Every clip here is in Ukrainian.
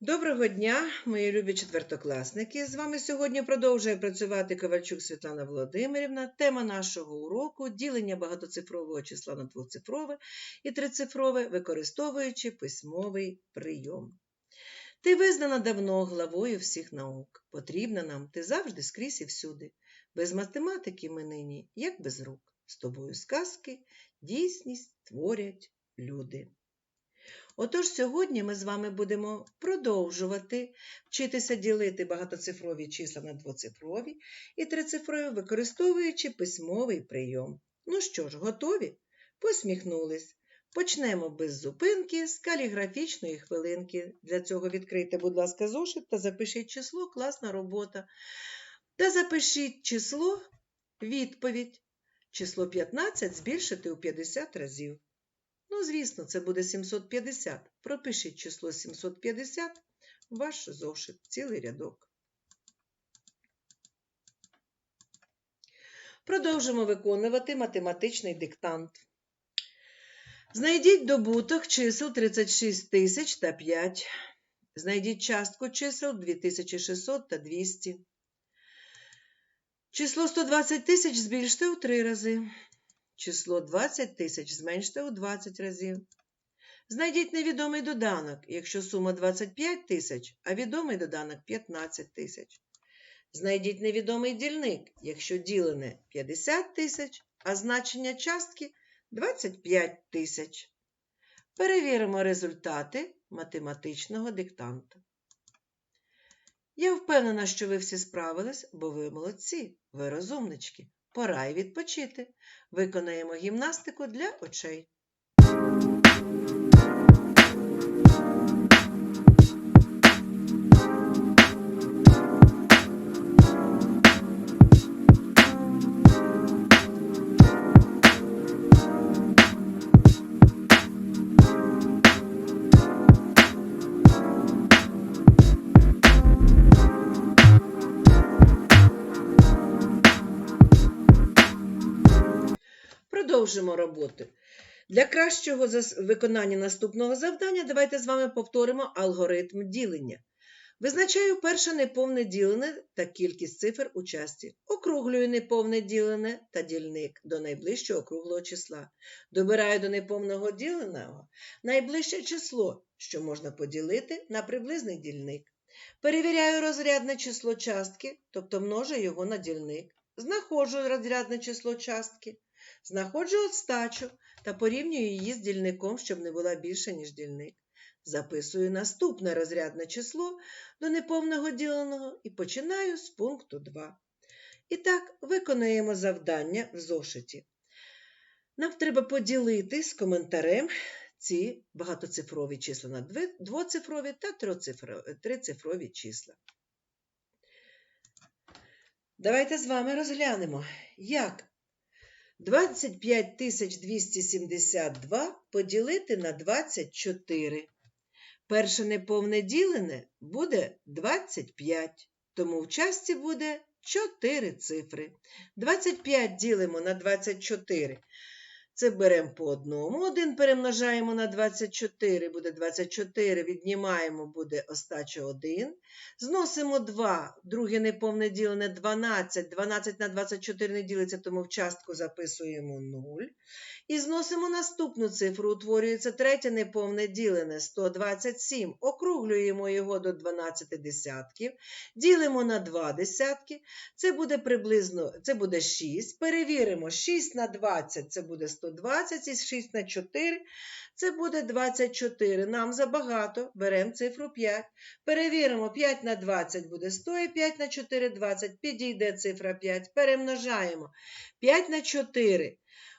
Доброго дня, мої любі четвертокласники. З вами сьогодні продовжує працювати Ковальчук Світлана Володимирівна. Тема нашого уроку ділення багатоцифрового числа на двоцифрове і трицифрове, використовуючи письмовий прийом. Ти визнана давно главою всіх наук. Потрібна нам ти завжди скрізь і всюди. Без математики ми нині, як без рук. З тобою сказки, дійсність творять люди. Отож, сьогодні ми з вами будемо продовжувати вчитися ділити багатоцифрові числа на двоцифрові і трицифрові, використовуючи письмовий прийом. Ну що ж, готові? Посміхнулись. Почнемо без зупинки з каліграфічної хвилинки. Для цього відкрийте, будь ласка, зошит та запишіть число, класна робота. Та запишіть число, відповідь. Число 15 збільшити у 50 разів. Ну, звісно, це буде 750. Пропишіть число 750 в ваш зошит, цілий рядок. Продовжимо виконувати математичний диктант. Знайдіть добуток чисел 36 тисяч та 5. Знайдіть частку чисел 2600 та 200. Число 120 тисяч збільште у 3 рази. Число 20 тисяч зменште у 20 разів. Знайдіть невідомий доданок, якщо сума 25 тисяч, а відомий доданок 15 тисяч. Знайдіть невідомий дільник, якщо ділене 50 тисяч, а значення частки 25 тисяч. Перевіримо результати математичного диктанту. Я впевнена, що ви всі справились, бо ви молодці, ви розумнички. Пора й відпочити. Виконаємо гімнастику для очей. Продовжимо роботу. Для кращого виконання наступного завдання давайте з вами повторимо алгоритм ділення. Визначаю перше неповне ділене та кількість цифр у часті. Округлюю неповне ділене та дільник до найближчого округлого числа. Добираю до неповного діленого найближче число, що можна поділити на приблизний дільник. Перевіряю розрядне число частки, тобто множу його на дільник. Знаходжу розрядне число частки. Знаходжу остачу та порівнюю її з дільником, щоб не була більша, ніж дільник. Записую наступне розрядне число до неповного діленого і починаю з пункту 2. І так, виконуємо завдання в зошиті. Нам треба поділити з коментарем ці багатоцифрові числа на двоцифрові та трицифрові числа. Давайте з вами розглянемо, як 25 272 поділити на 24. Перше неповне ділене буде 25, тому в частці буде 4 цифри. 25 ділимо на 24. Це беремо по одному. Один перемножаємо на 24, буде 24, віднімаємо, буде остача 1. Зносимо 2, друге неповне ділене 12, 12 на 24 не ділиться, тому в частку записуємо 0. І зносимо наступну цифру, утворюється третє неповне ділене 127. Округлюємо його до 12 десятків, ділимо на 2 десятки, це буде приблизно це буде 6. Перевіримо, 6 на 20 це буде 120, і 6 на 4 це буде 24. Нам забагато, беремо цифру 5. Перевіримо, 5 на 20 буде 100, і 5 на 4 20. Підійде цифра 5. Перемножаємо. 5 на 4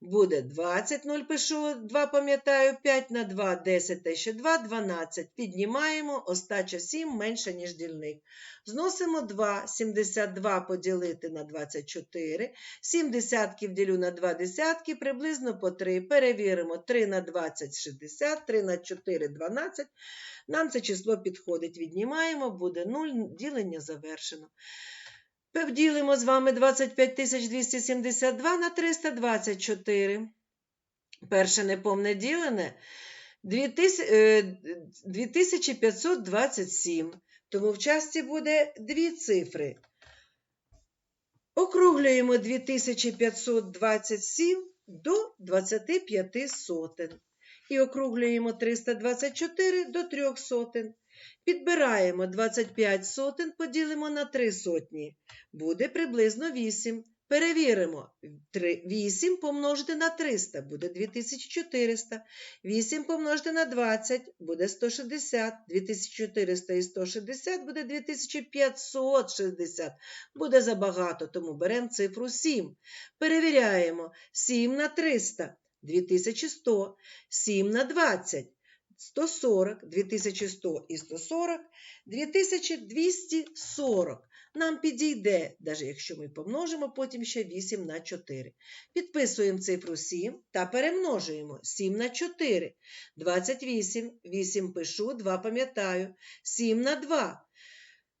буде 20, 0 пишу, 2 пам'ятаю, 5 на 2, 10, та ще 2, 12. Піднімаємо, остача 7 менше, ніж дільник. Зносимо 2, 72 поділити на 24, 7 десятків ділю на 2 десятки, приблизно по 3. Перевіримо, 3 на 20 – 60, 3 на 4 – 12. Нам це число підходить. Віднімаємо, буде 0, ділення завершено. Поділимо з вами 25 272 на 324. Перше неповне ділене 2000, е, 2527. Тому в часті буде дві цифри. Округлюємо 2527 до 25 сотень. І округлюємо 324 до 3 сотень. Підбираємо 25 сотень, поділимо на 3 сотні. Буде приблизно 8. Перевіримо. 8 помножити на 300 буде 2400. 8 помножити на 20 буде 160. 2400 і 160 буде 2560. Буде забагато, тому беремо цифру 7. Перевіряємо. 7 на 300 2100. 7 на 20 140, 2100 і 140, 2240. Нам підійде, навіть якщо ми помножимо потім ще 8 на 4. Підписуємо цифру 7 та перемножуємо 7 на 4. 28, 8 пишу, 2 пам'ятаю. 7 на 2.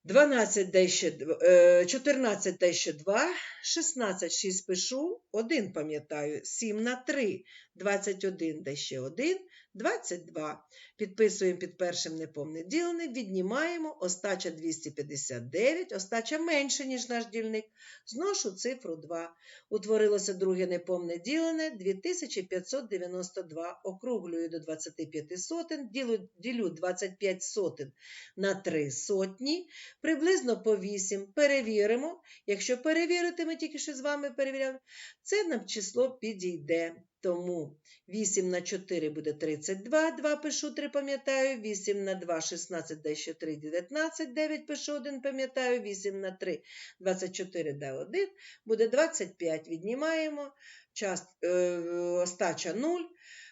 12 де ще, е, 14 де ще 2, 16 6 пишу, 1 пам'ятаю, 7 на 3, 21 де ще 1, 22. Підписуємо під першим неповне ділене, віднімаємо, остача 259, остача менше, ніж наш дільник, зношу цифру 2. Утворилося друге неповне ділене 2592, округлюю до 25 сотень, ділю, ділю 25 сотень на 3 сотні, приблизно по 8. Перевіримо. Якщо перевірити, ми тільки що з вами перевіряли, це нам число підійде. Тому 8 на 4 буде 32, 2 пишу, 3 пам'ятаю, 8 на 2 – 16, де ще 3 – 19, 9 пишу, 1 пам'ятаю, 8 на 3 – 24, де 1, буде 25. Віднімаємо, част, е, остача 0,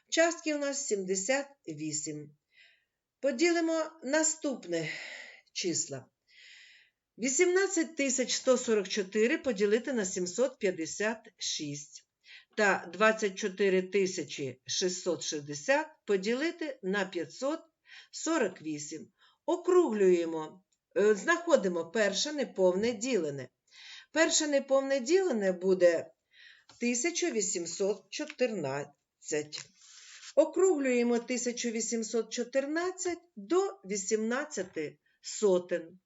частки у нас 78. Поділимо наступне числа. 18144 поділити на 756 та 24 660 поділити на 548. Округлюємо, е, знаходимо перше неповне ділене. Перше неповне ділене буде 1814. Округлюємо 1814 до 18 сотень.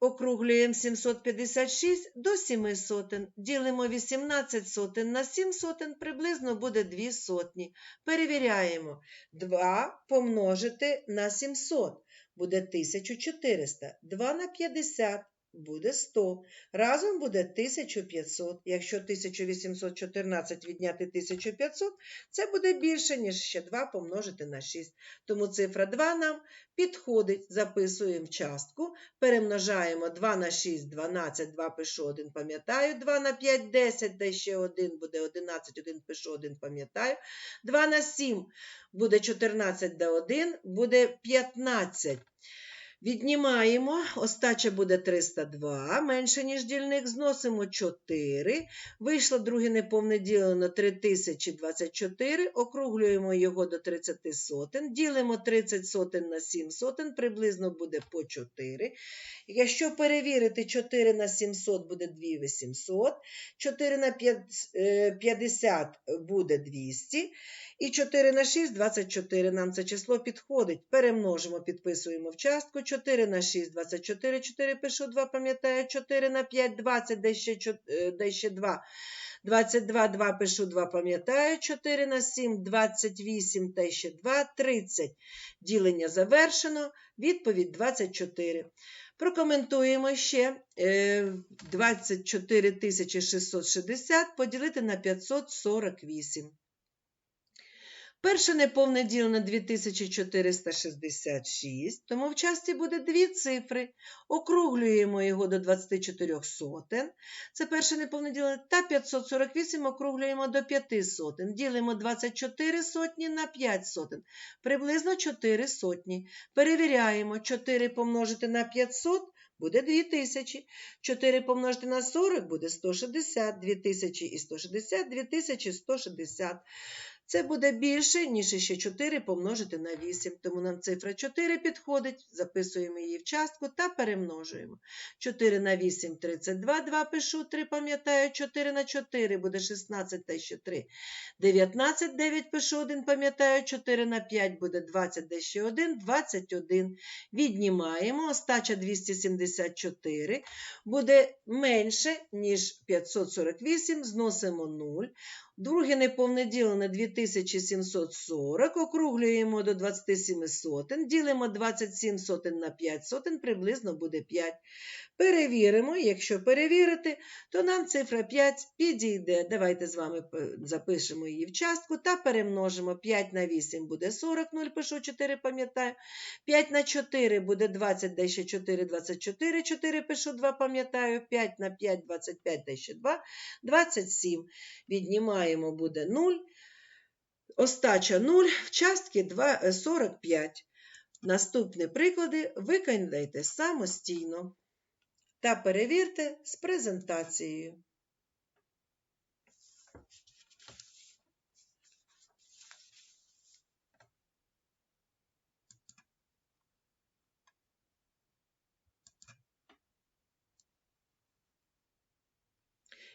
Округлюємо 756 до 7 сотень. Ділимо 18 сотень на 7 сотень, приблизно буде 2 сотні. Перевіряємо. 2 помножити на 700 буде 1400. 2 на 50 буде 100. Разом буде 1500. Якщо 1814 відняти 1500, це буде більше, ніж ще 2 помножити на 6. Тому цифра 2 нам підходить. Записуємо частку. Перемножаємо 2 на 6, 12, 2 пишу, 1 пам'ятаю, 2 на 5, 10, де ще 1 буде 11, 1 пишу, 1 пам'ятаю. 2 на 7 буде 14, де 1, буде 15. Віднімаємо, остача буде 302, менше, ніж дільник, зносимо 4. Вийшло друге неповне ділено 3024, округлюємо його до 30 сотень, ділимо 30 сотень на 7 сотень, приблизно буде по 4. Якщо перевірити 4 на 700 буде 2800, 4 на е, 50 буде 200, і 4 на 6 – 24. Нам це число підходить. Перемножимо, підписуємо в частку. 4 на 6 – 24. 4 пишу, 2 пам'ятаю. 4 на 5 – 20, де ще, чот- е, де ще 2. 22, 2 пишу, 2 пам'ятаю. 4 на 7 – 28, та ще 2 – 30. Ділення завершено. Відповідь 24. Прокоментуємо ще е, 24 660 поділити на 548. Перше неповне ділено 2466, тому в часті буде дві цифри. Округлюємо його до 24 сотень. Це перше неповне ділення. Та 548 округлюємо до 5 сотень. Ділимо 24 сотні на 5 сотень. Приблизно 4 сотні. Перевіряємо. 4 помножити на 500 буде 2000. 4 помножити на 40 буде 160. 2000 і 160, 2160. Це буде більше, ніж ще 4 помножити на 8. Тому нам цифра 4 підходить, записуємо її в частку та перемножуємо. 4 на 8 – 32, 2 пишу, 3 пам'ятаю, 4 на 4 буде 16 та ще 3. 19, 9 пишу, 1 пам'ятаю, 4 на 5 буде 20, де ще 1, 21. Віднімаємо, остача 274 буде менше, ніж 548, зносимо 0. Друге неповне ділене 2740, округлюємо до 27 сотень, ділимо 27 сотень на 5 сотень, приблизно буде 5. Перевіримо, якщо перевірити, то нам цифра 5 підійде. Давайте з вами запишемо її в частку та перемножимо. 5 на 8 буде 40, 0 пишу 4, пам'ятаю. 5 на 4 буде 20, де ще 4, 24, 4 пишу 2, пам'ятаю. 5 на 5, 25, де ще 2, 27. Віднімаємо буде 0. Остача 0, в частки 2, 45. Наступні приклади виконайте самостійно та перевірте з презентацією.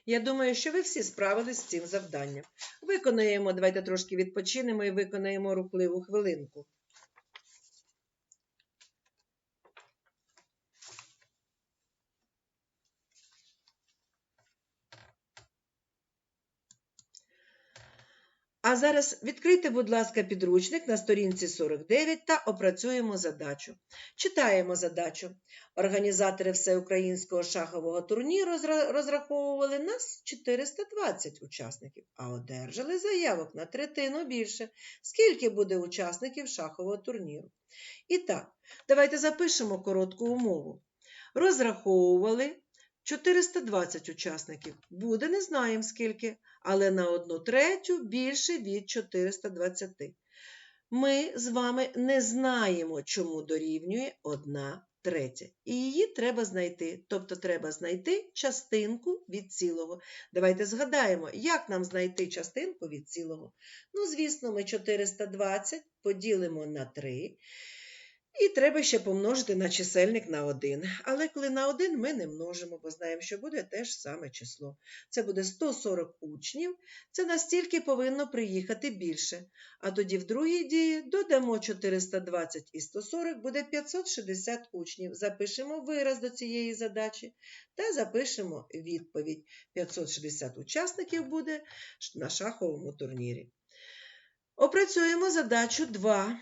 Я думаю, що ви всі справились з цим завданням. Виконаємо, давайте трошки відпочинемо і виконаємо рухливу хвилинку. А зараз відкрийте, будь ласка, підручник на сторінці 49 та опрацюємо задачу. Читаємо задачу. Організатори всеукраїнського шахового турніру розраховували нас 420 учасників, а одержали заявок на третину більше. Скільки буде учасників шахового турніру? І так, давайте запишемо коротку умову. Розраховували 420 учасників. Буде, не знаємо скільки, але на одну третю більше від 420. Ми з вами не знаємо, чому дорівнює 1 третя. І її треба знайти. Тобто треба знайти частинку від цілого. Давайте згадаємо, як нам знайти частинку від цілого. Ну, звісно, ми 420 поділимо на 3. І треба ще помножити на чисельник на 1. Але коли на 1 ми не множимо, бо знаємо, що буде те ж саме число. Це буде 140 учнів, це настільки повинно приїхати більше. А тоді в другій дії додамо 420 і 140, буде 560 учнів. Запишемо вираз до цієї задачі та запишемо відповідь. 560 учасників буде на шаховому турнірі. Опрацюємо задачу 2.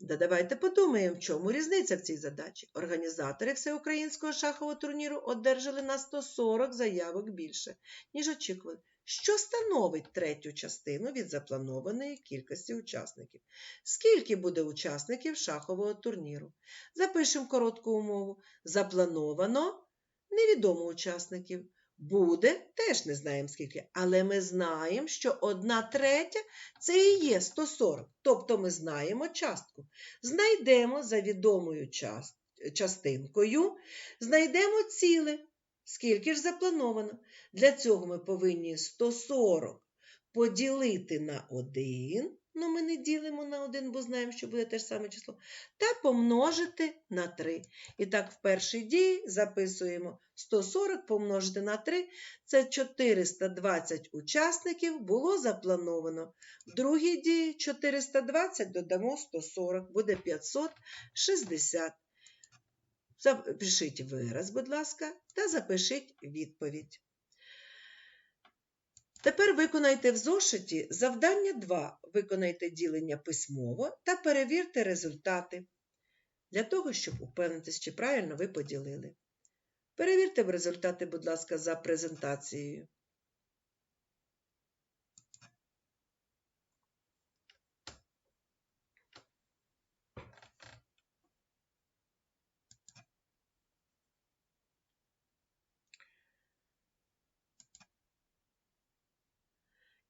Да давайте подумаємо, в чому різниця в цій задачі. Організатори всеукраїнського шахового турніру одержали на 140 заявок більше, ніж очікували, що становить третю частину від запланованої кількості учасників. Скільки буде учасників шахового турніру? Запишемо коротку умову. Заплановано невідомо учасників. Буде, теж не знаємо скільки, але ми знаємо, що одна третя це і є 140. Тобто ми знаємо частку. Знайдемо за відомою частинкою, знайдемо ціле. Скільки ж заплановано? Для цього ми повинні 140 поділити на 1 ну ми не ділимо на 1, бо знаємо, що буде те ж саме число, та помножити на 3. І так, в першій дії записуємо 140 помножити на 3, це 420 учасників було заплановано. В другій дії 420 додамо 140, буде 560. Запишіть вираз, будь ласка, та запишіть відповідь. Тепер виконайте в зошиті завдання 2. Виконайте ділення письмово та перевірте результати. Для того, щоб упевнитися, чи правильно ви поділили. Перевірте результати, будь ласка, за презентацією.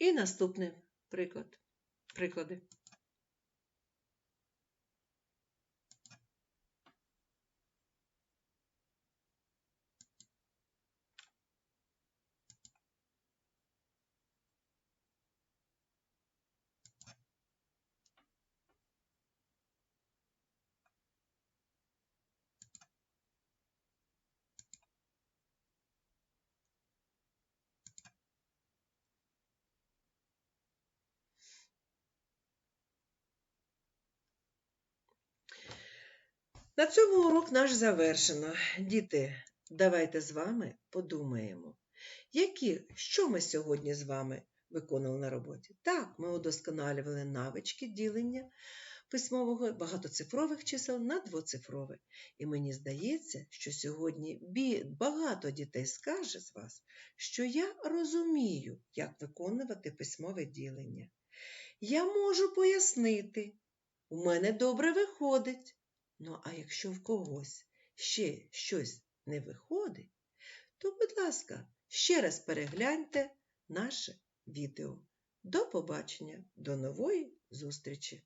І наступний приклад. приклади. На цьому урок наш завершено. Діти, давайте з вами подумаємо, які, що ми сьогодні з вами виконували на роботі. Так, ми удосконалювали навички ділення письмового багатоцифрових чисел на двоцифрове. І мені здається, що сьогодні багато дітей скаже з вас, що я розумію, як виконувати письмове ділення. Я можу пояснити, у мене добре виходить. Ну, а якщо в когось ще щось не виходить, то, будь ласка, ще раз перегляньте наше відео. До побачення, до нової зустрічі!